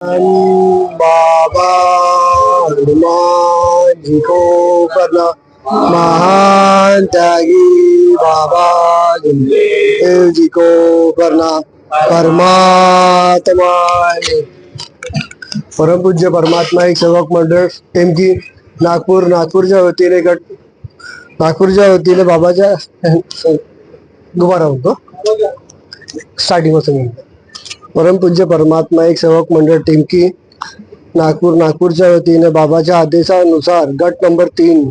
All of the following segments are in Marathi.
बाबा हनुमान जी को करना महान त्यागी बाबा देव जी को करना परमात्मा परमपूज्य परमात्मा एक सेवक मंडळ टेमकी नागपूर नागपूरच्या वतीने गट नागपूरच्या वतीने बाबाच्या गुबारा होतो स्टार्टिंगपासून परमपूज्य परमात्मा एक सेवक मंडळ टिमकी नागपूर नागपूरच्या वतीने बाबाच्या आदेशानुसार गट नंबर तीन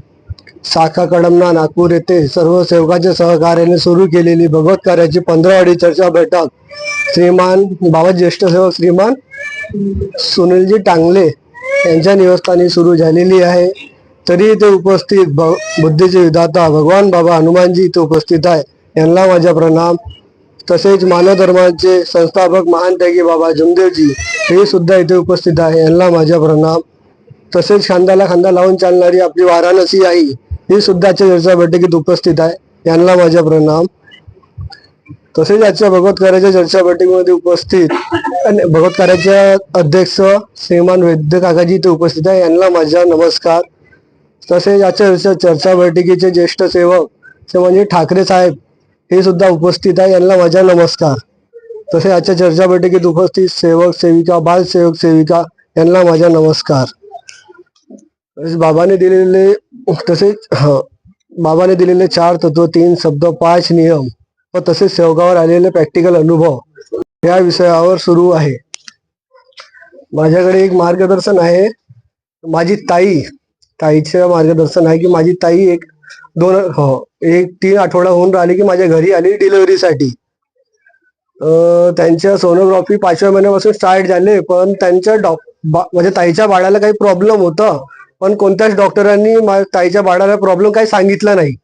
शाखा कडमना नागपूर येथे सर्व सेवकाच्या सहकार्याने सुरू केलेली भगवत कार्याची पंधरावाडी चर्चा बैठक. श्रीमान बाबा ज्येष्ठ सेवक श्रीमान सुनीलजी टांगले यांच्या निवासस्थानी सुरू झालेली आहे. तरी इथे उपस्थित बुद्धीचे विधाता भगवान बाबा हनुमानजी इथे उपस्थित आहे. यांना माझा प्रणाम. तसेच मानव धर्माचे संस्थापक महान त्यागी बाबा जमदेवजी हे सुद्धा इथे उपस्थित आहे. यांना माझा प्रणाम. तसेच खांद्याला खांदा लावून चालणारी आपली वाराणसी आई ही सुद्धा आजच्या चर्चा बैठकीत उपस्थित आहे. यांना माझा प्रणाम. तसेच आजच्या भगवतकार्याच्या चर्चा बैठकीमध्ये उपस्थित आणि अध्यक्ष श्रीमान वैद्य काकाजी इथे उपस्थित आहे. यांना माझा नमस्कार. तसेच आजच्या चर्चा चर्चा बैठकीचे ज्येष्ठ सेवक ते म्हणजे ठाकरे साहेब हे सुद्धा उपस्थित आहे. यांना माझा नमस्कार. तसे आजच्या चर्चा बैठकीत उपस्थित सेवक सेविका बाल सेवक सेविका यांना माझा नमस्कार. बाबाने दिलेले तसेच बाबाने दिलेले चार तत्व तीन शब्द पाच नियम व तसेच सेवकावर आलेले प्रॅक्टिकल अनुभव या विषयावर सुरू आहे. माझ्याकडे एक मार्गदर्शन आहे. माझी ताई ताईचे मार्गदर्शन आहे की माझी ताई एक दोन हो एक तीन आठवडा होऊन राहिले की माझ्या घरी आली डिलिव्हरीसाठी. त्यांच्या सोनोग्राफी पाचव्या महिन्यापासून स्टार्ट झाले पण त्यांच्या डॉक बा- म्हणजे ताईच्या बाळाला काही प्रॉब्लेम होता पण कोणत्याच डॉक्टरांनी ताईच्या बाळाला प्रॉब्लेम काही सांगितला नाही.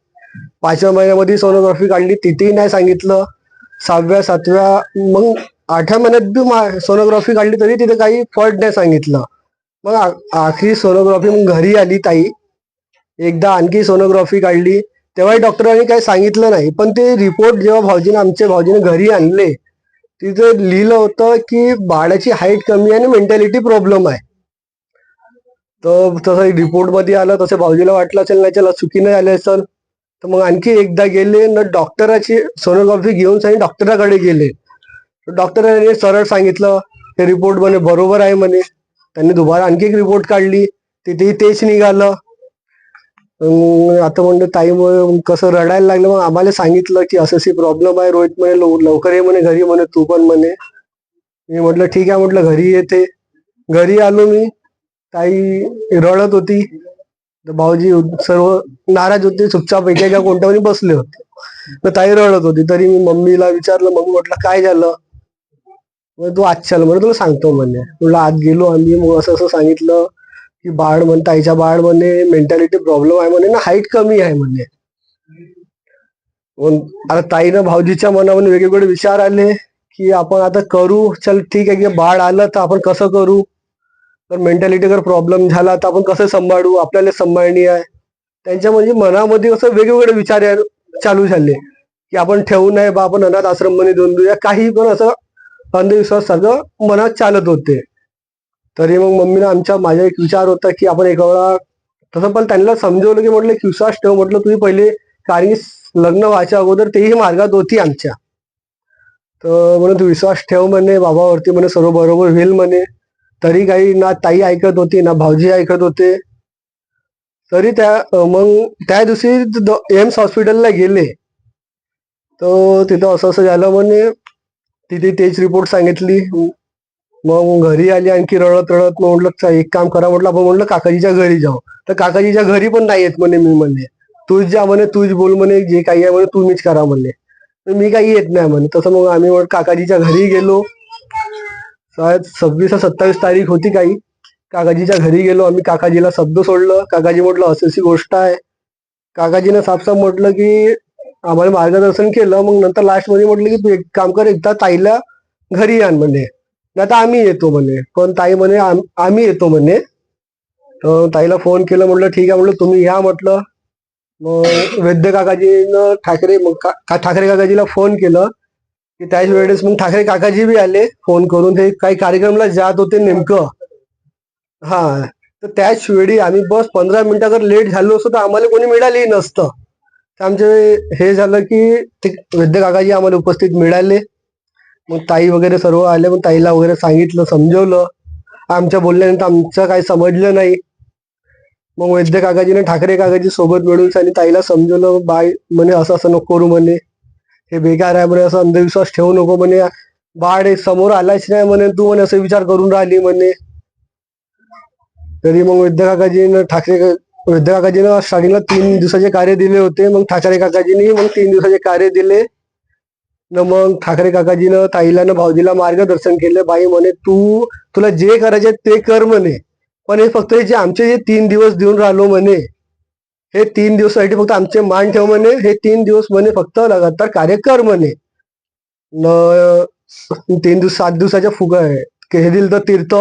पाचव्या महिन्यामध्ये सोनोग्राफी काढली तिथेही नाही सांगितलं. सहाव्या सातव्या मग आठव्या महिन्यात बी सोनोग्राफी काढली तरी तिथे काही फॉल्ट नाही सांगितलं. मग आखरी सोनोग्राफी मग घरी आली ताई. एकदा आणखी सोनोग्राफी काढली. तेव्हाही डॉक्टरांनी काही सांगितलं नाही. पण ते रिपोर्ट जेव्हा भाऊजीने आमच्या भाऊजीने घरी आणले तिथे लिहिलं होतं की बाळाची हाईट कमी आहे आणि मेंटॅलिटी प्रॉब्लेम आहे. तर तसं रिपोर्टमध्ये आलं तसं भाऊजीला वाटलं असेल नाही चला चुकीने आले असेल. तर मग आणखी एकदा गेले न डॉक्टराची सोनोग्राफी घेऊन सांगितलं डॉक्टराकडे गेले. डॉक्टरांनी सरळ सांगितलं हे रिपोर्ट म्हणे बरोबर आहे म्हणे. त्यांनी दुबारा आणखी एक रिपोर्ट काढली. तिथेही तेच निघालं. आता म्हणलं ताईमुळे मग कसं रडायला लागलं मग आम्हाला सांगितलं की असं अशी प्रॉब्लेम आहे रोहित म्हणे लव- लवकर ये म्हणे घरी म्हणे तू पण म्हणे. मी म्हटलं ठीक आहे म्हटलं घरी येते. घरी आलो मी. ताई रडत होती. तर भाऊजी सर्व नाराज होते चुपचाप एका एका कोणत्यावर बसले होते. तर ताई रडत होती. तरी मी मम्मीला विचारलं मम्मी म्हटलं काय झालं? मग तू आज चाल म्हणे तुला सांगतो म्हणे. म्हटलं आत गेलो आम्ही मग असं असं सांगितलं. की बाळ म्हण ताईच्या बाळ म्हणे मेंटॅलिटी प्रॉब्लेम आहे म्हणे ना हाईट कमी आहे म्हणे. आता ताईनं भाऊजीच्या मनामध्ये वेगवेगळे विचार आले की आपण आता करू चल ठीक आहे की बाळ आलं तर आपण कसं करू? तर मेंटॅलिटी जर प्रॉब्लेम झाला तर आपण कसं सांभाळू? आपल्याला सांभाळणी आहे. त्यांच्या म्हणजे मनामध्ये असं वेगवेगळे विचार चालू झाले की आपण ठेवू नये बा आपण अनाथ आश्रममध्ये देऊन देऊया काही पण असं अंधविश्वास सगळं मनात चालत होते. तरी मग मम्मीनं आमच्या माझा एक विचार होता की आपण एका वेळा तसं पण त्यांना समजवलं की म्हटलं की विश्वास ठेव म्हटलं तुम्ही पहिले कारण की लग्न व्हायच्या अगोदर तेही मार्गात होती आमच्या. तर म्हणून तू विश्वास ठेव म्हणे बाबावरती म्हणे सर्व बरोबर होईल म्हणे. तरी काही ना ताई ऐकत होती ना भाऊजी ऐकत होते. तरी त्या मग त्या दिवशी एम्स हॉस्पिटलला गेले. तर तिथं असं असं झालं म्हणे. तिथे तेच रिपोर्ट सांगितली. मग घरी आली आणखी रडत रडत मग म्हटलं एक काम करा म्हटलं आपण म्हटलं काकाजीच्या घरी जाऊ. तर काकाजीच्या घरी पण नाही येत म्हणे मी म्हणले. तूच जा म्हणे तूच बोल म्हणे जे काही आहे म्हणे तुम्हीच करा म्हणले. तर मी काही येत नाही म्हणे. तसं मग आम्ही काकाजीच्या घरी गेलो. सव्वीस सत्तावीस तारीख होती काही. काकाजीच्या घरी गेलो आम्ही काकाजीला शब्द सोडलं. काकाजी म्हटलं अशी गोष्ट आहे. काकाजीनं साफसाफ म्हटलं की आम्हाला मार्गदर्शन केलं. मग नंतर लास्टमध्ये म्हटलं की तू एक काम कर एकदा ताईला घरी आण म्हणे नाही तर आम्ही येतो म्हणे. पण ताई म्हणे आम्ही येतो म्हणे. तर ताईला फोन केलं म्हटलं ठीक आहे. म्हटलं तुम्ही या म्हटलं. मग वैद्य काकाजीनं ठाकरे मग का ठाकरे काकाजीला फोन केलं. की त्याच वेळेस मग ठाकरे काकाजी बी आले फोन करून. ते काही कार्यक्रमला जात होते नेमकं. हा. तर त्याच वेळी आम्ही बस पंधरा मिनिटं जर लेट झालो असतो तर आम्हाला कोणी मिळालेही नसतं. तर आमचे हे झालं की ते वैद्य काकाजी आम्हाला उपस्थित मिळाले. मग ताई वगैरे सर्व आले मग ताईला वगैरे सांगितलं समजवलं. आमच्या बोलल्यानंतर आमचं काही समजलं नाही. मग वैद्य काकाजीने ठाकरे काकाजी सोबत मिळून आणि ताईला समजवलं बाय म्हणे असं असं नको करू म्हणे. हे बेकार आहे म्हणे असं अंधविश्वास ठेवू नको म्हणे. बाळ हे समोर आलाच नाही म्हणे तू म्हणे असं विचार करून राहिली म्हणे. तरी मग वैद्य काकाजीनं ठाकरे वैद्य काकाजीनं स्टार्टिंगला तीन दिवसाचे कार्य दिले होते. मग ठाकरे काकाजीने मग तीन दिवसाचे कार्य दिले. न मग ठाकरे काकाजीनं ताईला न भाऊजीला मार्गदर्शन केलं. बाई म्हणे तू तुला जे करायचे ते कर म्हणे. पण हे फक्त हे जे आमचे जे तीन दिवस देऊन राहिलो म्हणे हे तीन दिवसासाठी फक्त आमचे मान ठेव म्हणे. हे तीन दिवस म्हणे फक्त लगातार कार्य कर म्हणे. न तीन दिवस सात दिवसाच्या फुगा आहे. हे दिलं तर तीर्थ.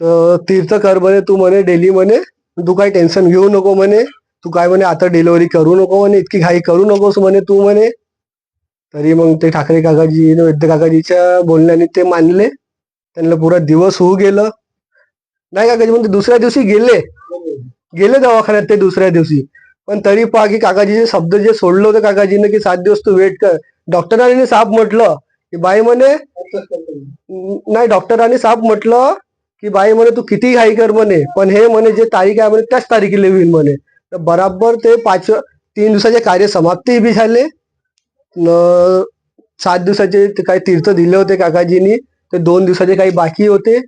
तर तीर्थ कर म्हणे तू म्हणे डेली म्हणे. तू काही टेन्शन घेऊ नको म्हणे. तू काय म्हणे आता डिलिव्हरी करू नको म्हणे. इतकी घाई करू नकोस म्हणे तू म्हणे. तरी मग ते ठाकरे काकाजी वैद्य काकाजीच्या बोलण्याने ते मानले. त्यांना पुरा दिवस होऊ गेलं. नाही काकाजी म्हणजे दुसऱ्या दिवशी गेले. गेले दवाखान्यात ते दुसऱ्या दिवशी. पण तरी पहा की काकाजीचे शब्द जे सोडलं होतं काकाजीने की सात दिवस तू वेट कर. डॉक्टरांनी साफ म्हटलं की बाई म्हणे नाही डॉक्टरांनी साफ म्हटलं की बाई म्हणे तू किती घाई कर म्हणे. पण हे म्हणे जे तारीख आहे म्हणे त्याच तारखेला होईल म्हणे. तर बराबर ते पाच तीन दिवसाचे कार्य समाप्ती बी झाले. सात दिवसाचे काही तीर्थ दिले होते काकाजींनी ते दोन दिवसाचे काही बाकी होते.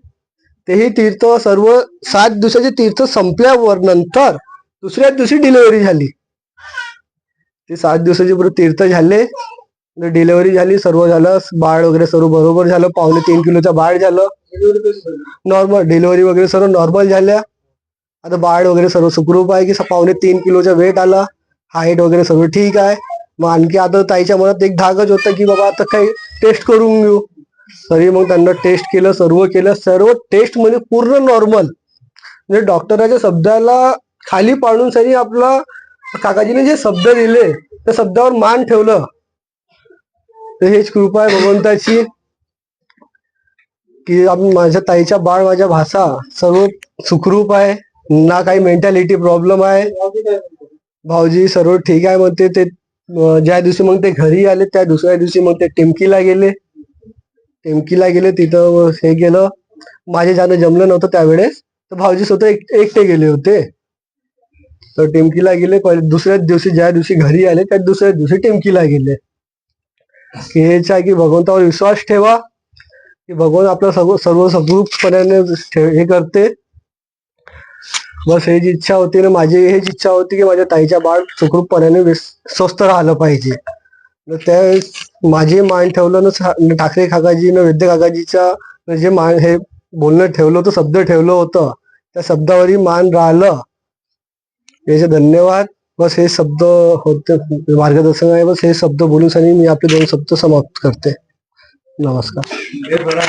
तेही तीर्थ सर्व सात दिवसाचे तीर्थ संपल्यावर नंतर दुसऱ्याच दिवशी डिलिव्हरी झाली. ते सात दिवसाचे पुढे तीर्थ झाले. डिलिव्हरी झाली सर्व झालं बाळ वगैरे सर्व बरोबर झालं पावणे तीन किलोचं बाळ झालं. नॉर्मल डिलिव्हरी वगैरे सर्व नॉर्मल झाल्या. आता बाळ वगैरे सर्व सुखरूप आहे की स- पावणे तीन किलोचा वेट आला. हाईट वगैरे सर्व ठीक आहे. मग आणखी आता ताईच्या मनात एक धागच होता की बाबा आता काही टेस्ट करून घेऊ. तरी मग त्यांना टेस्ट केलं सर्व केलं. सर्व टेस्ट म्हणजे पूर्ण नॉर्मल म्हणजे डॉक्टराच्या शब्दाला खाली पाडून सरी आपला काकाजीने जे शब्द दिले त्या शब्दावर मान ठेवलं. तर हेच कृपा आहे भगवंताची की माझ्या ताईच्या बाळ माझ्या भाषा सर्व सुखरूप आहे. ना काही मेंटॅलिटी प्रॉब्लेम आहे. भाऊजी सर्व ठीक आहे म्हणते ते ते ज्या दिवशी मग ते घरी आले त्या दुसऱ्या दिवशी मग ते टिमकीला गेले. टिमकीला गेले तिथं हे गेलं. माझे जाणं जमलं नव्हतं त्यावेळेस तर भाऊजी स्वतः एक- एकटे गेले होते. तर टिमकीला गेले दुसऱ्याच दिवशी ज्या दिवशी घरी आले त्या दुसऱ्या दिवशी टिमकीला गेले. हेच्या हेच आहे की भगवंतावर विश्वास ठेवा की भगवान आपलं सर्व सर्व सगळूपणाने हे करते. बस हेच इच्छा होती ना माझी हेच इच्छा होती की माझ्या ताईच्या बाळ सुखरूपपणाने स्वस्थ राहिलं पाहिजे. त्यावेळेस त्या माझे मान ठेवलं ना ठाकरे काकाजी न वैद्य काकाजीच्या जे मान हे बोलणं ठेवलं होतं शब्द ठेवलं होतं त्या शब्दावरही मान राहिलं. याचे धन्यवाद. बस हे शब्द होते मार्गदर्शन आहे. बस हे शब्द बोलून मी आपले दोन शब्द समाप्त करते. नमस्कार.